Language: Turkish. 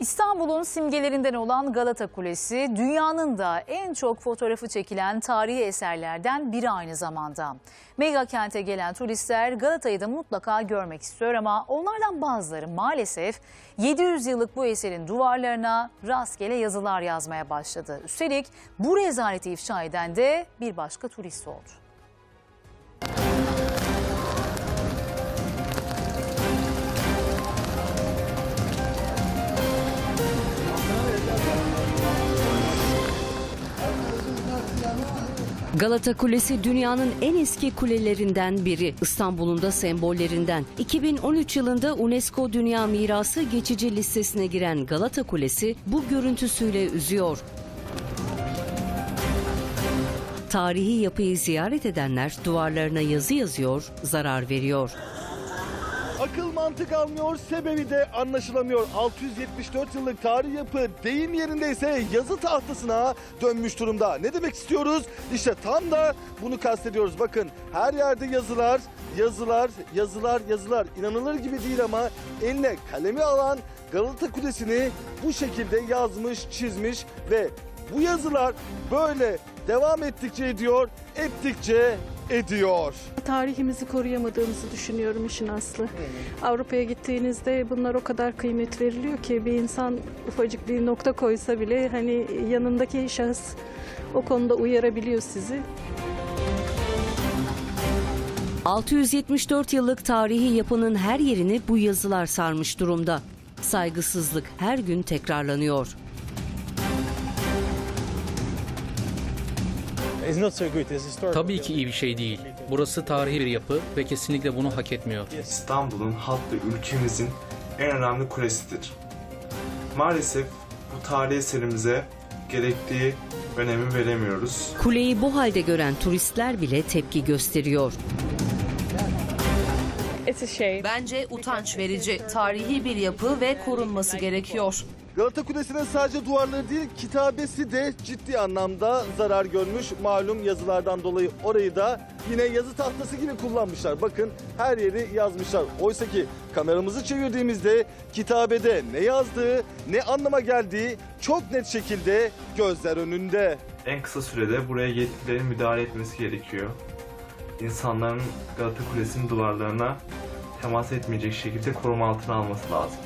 İstanbul'un simgelerinden olan Galata Kulesi dünyanın da en çok fotoğrafı çekilen tarihi eserlerden biri aynı zamanda. Mega kente gelen turistler Galata'yı da mutlaka görmek istiyor ama onlardan bazıları maalesef 700 yıllık bu eserin duvarlarına rastgele yazılar yazmaya başladı. Üstelik bu rezaleti ifşa eden de bir başka turist oldu. Galata Kulesi dünyanın en eski kulelerinden biri. İstanbul'un da sembollerinden. 2013 yılında UNESCO Dünya Mirası geçici listesine giren Galata Kulesi bu görüntüsüyle üzüyor. Tarihi yapıyı ziyaret edenler duvarlarına yazı yazıyor, zarar veriyor. Akıl mantık almıyor, sebebi de anlaşılamıyor. 674 yıllık tarih yapı deyim yerindeyse yazı tahtasına dönmüş durumda. Ne demek istiyoruz? İşte tam da bunu kastediyoruz. Bakın her yerde yazılar, yazılar, yazılar, yazılar. İnanılır gibi değil ama eline kalemi alan Galata Kulesi'ni bu şekilde yazmış, çizmiş ve bu yazılar böyle devam ettikçe ediyor, ettikçe ediyor. Tarihimizi koruyamadığımızı düşünüyorum işin aslı. Avrupa'ya gittiğinizde bunlar o kadar kıymet veriliyor ki bir insan ufacık bir nokta koysa bile hani yanındaki şahıs o konuda uyarabiliyor sizi. 674 yıllık tarihi yapının her yerini bu yazılar sarmış durumda. Saygısızlık her gün tekrarlanıyor. Tabii ki iyi bir şey değil. Burası tarihi bir yapı ve kesinlikle bunu hak etmiyor. İstanbul'un hatta ülkemizin en önemli kulesidir. Maalesef bu tarihi eserimize gerektiği önemi veremiyoruz. Kuleyi bu halde gören turistler bile tepki gösteriyor. Bence utanç verici, tarihi bir yapı ve korunması gerekiyor. Galata Kulesi'nin sadece duvarları değil kitabesi de ciddi anlamda zarar görmüş. Malum yazılardan dolayı orayı da yine yazı tahtası gibi kullanmışlar. Bakın her yeri yazmışlar. Oysa ki kameramızı çevirdiğimizde kitabede ne yazdığı, ne anlama geldiği çok net şekilde gözler önünde. En kısa sürede buraya yetkililerin müdahale etmesi gerekiyor. İnsanların Galata Kulesi'nin duvarlarına temas etmeyecek şekilde koruma altına alması lazım.